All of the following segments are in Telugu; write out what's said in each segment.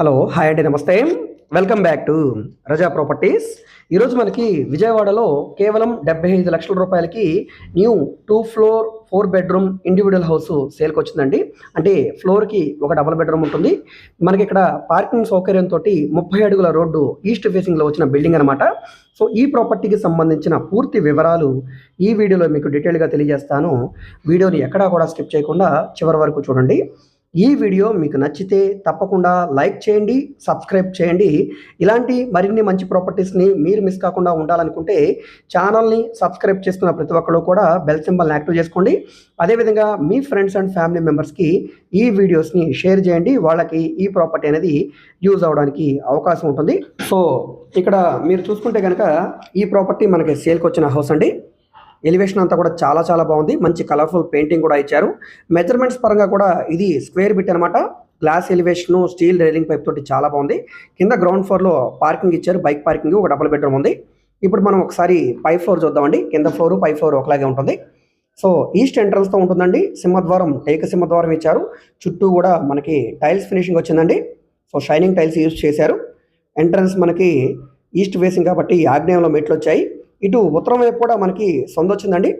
హలో హాయ్ అండి నమస్తే. Welcome back to Raza properties ఈరోజు మనకి విజయవాడలో కేవలం డెబ్బై ఐదు లక్షల రూపాయలకి new two floor four bedroom individual house సేల్కి వచ్చిందండి. అంటే ఫ్లోర్కి ఒక డబుల్ బెడ్రూమ్ ఉంటుంది. మనకి ఇక్కడ పార్కింగ్ సౌకర్యంతో ముప్పై అడుగుల రోడ్డు ఈస్ట్ ఫేసింగ్లో వచ్చిన బిల్డింగ్ అనమాట సో ఈ ప్రాపర్టీకి సంబంధించిన పూర్తి వివరాలు ఈ వీడియోలో మీకు డీటెయిల్గా తెలియజేస్తాను. వీడియోని ఎక్కడా కూడా స్కిప్ చేయకుండా చివరి వరకు చూడండి. ఈ వీడియో మీకు నచ్చితే తప్పకుండా లైక్ చేయండి సబ్స్క్రైబ్ చేయండి. ఇలాంటి మరిన్ని మంచి ప్రాపర్టీస్ని మీరు మిస్ కాకుండా ఉండాలనుకుంటే ఛానల్ని సబ్స్క్రైబ్ చేసుకున్న ప్రతి ఒక్కరు కూడా బెల్ సింబల్ని యాక్టివ్ చేసుకోండి. అదేవిధంగా మీ ఫ్రెండ్స్ అండ్ ఫ్యామిలీ మెంబర్స్కి ఈ వీడియోస్ని షేర్ చేయండి. వాళ్ళకి ఈ ప్రాపర్టీ అనేది యూజ్ అవడానికి అవకాశం ఉంటుంది. సో ఇక్కడ మీరు చూసుకుంటే కనుక ఈ ప్రాపర్టీ మనకి సేల్కి వచ్చిన హౌస్ అండి. ఎలివేషన్ అంతా కూడా చాలా చాలా బాగుంది. మంచి కలర్ఫుల్ పెయింటింగ్ కూడా ఇచ్చారు. మెజర్మెంట్స్ పరంగా కూడా ఇది స్క్వేర్ బిట్ అనమాట glass elevation steel railing pipe తోటి చాలా బాగుంది. కింద గ్రౌండ్ ఫ్లోర్లో పార్కింగ్ ఇచ్చారు. బైక్ పార్కింగ్ ఒక డబుల్ బెడ్రూమ్ ఉంది. ఇప్పుడు మనం ఒకసారి పై ఫ్లోర్ చూద్దామండి. కింద ఫ్లోర్ పై ఫ్లోర్ ఒకలాగే ఉంటుంది. సో ఈస్ట్ ఎంట్రన్స్తో ఉంటుందండి. సింహద్వారం టేక సింహద్వారం ఇచ్చారు. చుట్టూ కూడా మనకి టైల్స్ ఫినిషింగ్ వచ్చిందండి. సో షైనింగ్ టైల్స్ యూజ్ చేశారు. ఎంట్రన్స్ మనకి ఈస్ట్ ఫేసింగ్ కాబట్టి ఆగ్నేయంలో మెట్లు వచ్చాయి. ఇటు ఉత్తరం వైపు కూడా మనకి సొంత వచ్చిందండి.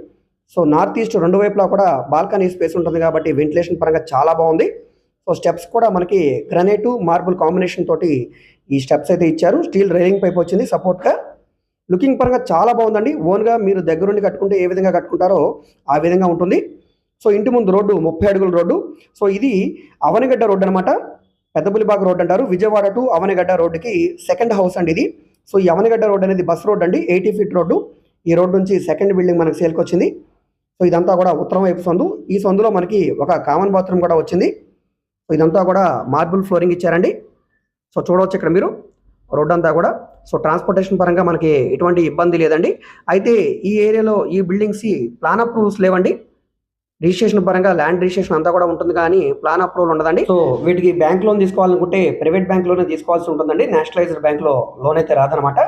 సో నార్త్ ఈస్ట్ రెండు వైపులా కూడా బాల్కనీ స్పేస్ ఉంటుంది కాబట్టి వెంటిలేషన్ పరంగా చాలా బాగుంది. సో స్టెప్స్ కూడా మనకి గ్రనేటు మార్బుల్ కాంబినేషన్ తోటి ఈ స్టెప్స్ అయితే ఇచ్చారు. స్టీల్ రైలింగ్ పైప్ వచ్చింది సపోర్ట్గా. లుకింగ్ పరంగా చాలా బాగుందండి. ఓన్గా మీరు దగ్గరుండి కట్టుకుంటే ఏ విధంగా కట్టుకుంటారో ఆ విధంగా ఉంటుంది. సో ఇంటి ముందు రోడ్డు ముప్పై అడుగుల రోడ్డు. సో ఇది అవనిగడ్డ రోడ్డు అనమాట పెద్దపులిబాగ్ రోడ్ అంటారు. విజయవాడ టు అవనిగడ్డ రోడ్డుకి సెకండ్ హౌస్ అండి ఇది. సో ఈ రోడ్ అనేది బస్ రోడ్ అండి ఎయిటీ ఫీట్ రోడ్డు. ఈ రోడ్ నుంచి సెకండ్ బిల్డింగ్ మనకి సేల్కి వచ్చింది సో ఇదంతా కూడా ఉత్తరం వైపు సందు. ఈ సందులో మనకి ఒక కామన్ బాత్రూమ్ కూడా వచ్చింది. సో ఇదంతా కూడా మార్బుల్ ఫ్లోరింగ్ ఇచ్చారండి. సో చూడవచ్చు ఇక్కడ మీరు రోడ్ అంతా కూడా. సో ట్రాన్స్పోర్టేషన్ పరంగా మనకి ఎటువంటి ఇబ్బంది లేదండి. అయితే ఈ ఏరియాలో ఈ బిల్డింగ్స్ ప్లాన్ అప్రూవల్స్ లేవండి. రిజిస్ట్రేషన్ పరంగా ల్యాండ్ రిజిస్ట్రేషన్ అంతా కూడా ఉంటుంది కానీ ప్లాన్ అప్రూవల్ ఉండదండి. సో వీటికి బ్యాంక్ లోన్ తీసుకోవాలనుకుంటే ప్రైవేట్ బ్యాంక్లోనే తీసుకోవాల్సి ఉంటుందండి. నేషనలైజ్డ్ బ్యాంక్లో లోన్ అయితే రాదనమాట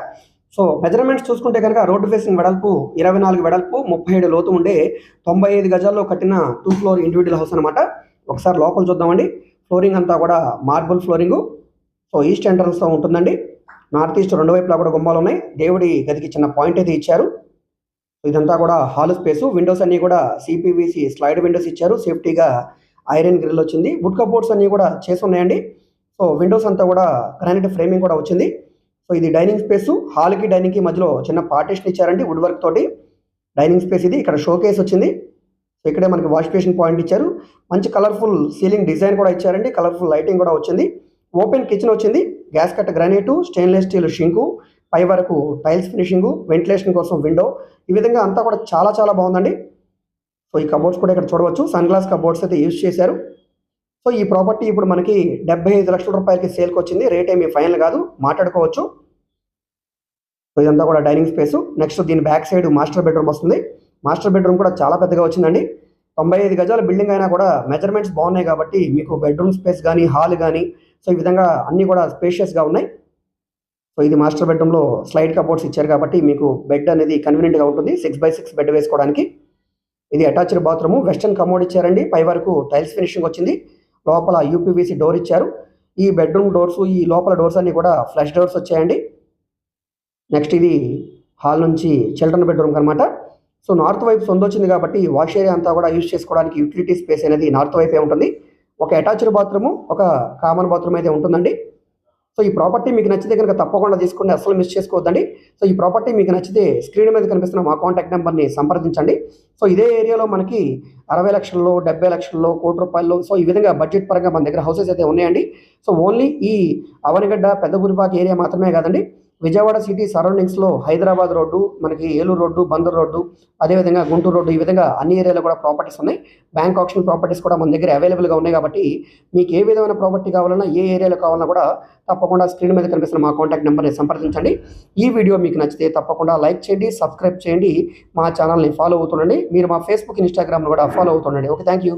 సో మెజర్మెంట్స్ చూసుకుంటే కనుక రోడ్డు ఫేసింగ్ వెడల్పు ఇరవై నాలుగు వెడల్పు ముప్పై ఏడు లోతు ఉండే తొంభై ఐదు గజాల్లో కట్టిన టూ ఫ్లోర్ ఇండివిజువల్ హౌస్ అనమాట ఒకసారి లోపల చూద్దామండి. ఫ్లోరింగ్ అంతా కూడా మార్బుల్ ఫ్లోరింగు. సో ఈస్ట్ ఎంట్రన్స్తో ఉంటుందండి. నార్త్ ఈస్ట్ రెండు వైపులా కూడా గుమ్మాలు ఉన్నాయి. దేవుడి గదికి చిన్న పాయింట్ అయితే ఇచ్చారు. ఇదంతా కూడా హాల్ స్పేస్. విండోస్ అన్ని కూడా సిపివిసి స్లైడ్ విండోస్ ఇచ్చారు. సేఫ్టీగా ఐరన్ గ్రిల్ వచ్చింది. వుడ్ కబోర్డ్స్ అన్నీ కూడా చేసి ఉన్నాయండి. సో విండోస్ అంతా కూడా గ్రానైట్ ఫ్రేమింగ్ కూడా వచ్చింది. సో ఇది డైనింగ్ స్పేస్. హాల్కి డైనింగ్కి మధ్యలో చిన్న పార్టీషన్ ఇచ్చారండి వుడ్ వర్క్ తోటి. డైనింగ్ స్పేస్ ఇది. ఇక్కడ షో కేస్ వచ్చింది. సో ఇక్కడే మనకి వాష్ బేసిన్ పాయింట్ ఇచ్చారు. మంచి కలర్ఫుల్ సీలింగ్ డిజైన్ కూడా ఇచ్చారండి. కలర్ఫుల్ లైటింగ్ కూడా వచ్చింది. ఓపెన్ కిచెన్ వచ్చింది. Gas cut granite stainless steel sink పై వరకు టైల్స్ ఫినిషింగ్ వెంటిలేషన్ కోసం విండో. ఈ విధంగా అంతా కూడా చాలా చాలా బాగుందండి. సో ఈ కబోర్డ్స్ కూడా ఇక్కడ చూడవచ్చు. సన్ గ్లాస్ కబోర్డ్స్ అయితే యూజ్ చేశారు. సో ఈ ప్రాపర్టీ ఇప్పుడు మనకి డెబ్బై ఐదు లక్షల రూపాయలకి సేల్కి వచ్చింది. రేట్ ఏమి ఫైనల్ కాదు. మాట్లాడుకోవచ్చు. సో ఇదంతా కూడా డైనింగ్ స్పేస్. నెక్స్ట్ దీని బ్యాక్ సైడ్ మాస్టర్ బెడ్రూమ్ వస్తుంది. మాస్టర్ బెడ్రూమ్ కూడా చాలా పెద్దగా వచ్చిందండి. తొంభై ఐదు గజాల బిల్డింగ్ అయినా కూడా మెజర్మెంట్స్ బాగున్నాయి కాబట్టి మీకు బెడ్రూమ్ స్పేస్ కానీ హాల్ కానీ సో ఈ విధంగా అన్నీ కూడా స్పేషియస్గా ఉన్నాయి. సో ఇది మాస్టర్ బెడ్రూమ్లో స్లైడ్ కబోర్డ్స్ ఇచ్చారు కాబట్టి మీకు బెడ్ అనేది కన్వీనియంట్గా ఉంటుంది. సిక్స్ బై సిక్స్ బెడ్ వేసుకోవడానికి. ఇది అటాచ్డ్ బాత్రూమ్. వెస్టర్న్ కమోడ్ ఇచ్చారండి. పై వరకు టైల్స్ ఫినిషింగ్ వచ్చింది. లోపల యూపీవీసీ డోర్ ఇచ్చారు. ఈ బెడ్రూమ్ డోర్స్ ఈ లోపల డోర్స్ అన్ని కూడా ఫ్లష్ డోర్స్ వచ్చాయండి. నెక్స్ట్ ఇది హాల్ నుంచి చిల్డ్రన్ బెడ్రూమ్ అనమాట సో నార్త్ వైపు సొంత వచ్చింది కాబట్టి వాష్ ఏరియా అంతా కూడా యూజ్ చేసుకోవడానికి యూటిలిటీ స్పేస్ అనేది నార్త్ వైపే ఉంటుంది. ఒక అటాచ్డ్ బాత్రూము ఒక కామన్ బాత్రూమ్ అయితే ఉంటుందండి. సో ఈ ప్రాపర్టీ మీకు నచ్చితే కనుక తప్పకుండా తీసుకోండి అసలు మిస్ చేసుకోవద్దండి. సో ఈ ప్రాపర్టీ మీకు నచ్చితే స్క్రీన్ మీద కనిపిస్తున్న మా కాంటాక్ట్ నెంబర్ని సంప్రదించండి. సో ఇదే ఏరియాలో మనకి అరవై లక్షల్లో డెబ్బై లక్షల్లో కోటి రూపాయల్లో సో ఈ విధంగా బడ్జెట్ పరంగా మన దగ్గర హౌసెస్ అయితే ఉన్నాయండి. సో ఓన్లీ ఈ అవనగడ్డ పెద్దపురిపాక ఏరియా మాత్రమే కాదండి. విజయవాడ సిటీ సరౌండింగ్స్లో హైదరాబాద్ రోడ్డు మనకి ఏలూరు రోడ్డు బందర్ రోడ్డు అదేవిధంగా గుంటూరు రోడ్డు ఈ విధంగా అన్ని ఏరియాలో కూడా ప్రాపర్టీస్ ఉన్నాయి. బ్యాంక్ ఆప్షన్ ప్రాపర్టీస్ కూడా మన దగ్గర అవైలబుల్గా ఉన్నాయి కాబట్టి మీకు ఏ విధమైన ప్రాపర్టీ కావాలన్నా ఏ ఏరియాలో కావాలన్నా కూడా తప్పకుండా స్క్రీన్ మీద కనిపిస్తున్న మా కాంటాక్ట్ నెంబర్ని సంప్రదించండి. ఈ వీడియో మీకు నచ్చితే తప్పకుండా లైక్ చేయండి సబ్స్క్రైబ్ చేయండి మా ఛానల్ని ఫాలో అవుతుండండి. మీరు మా ఫేస్బుక్ ఇన్స్టాగ్రామ్లో కూడా ఫాలో అవుతుండండి. Okay thank you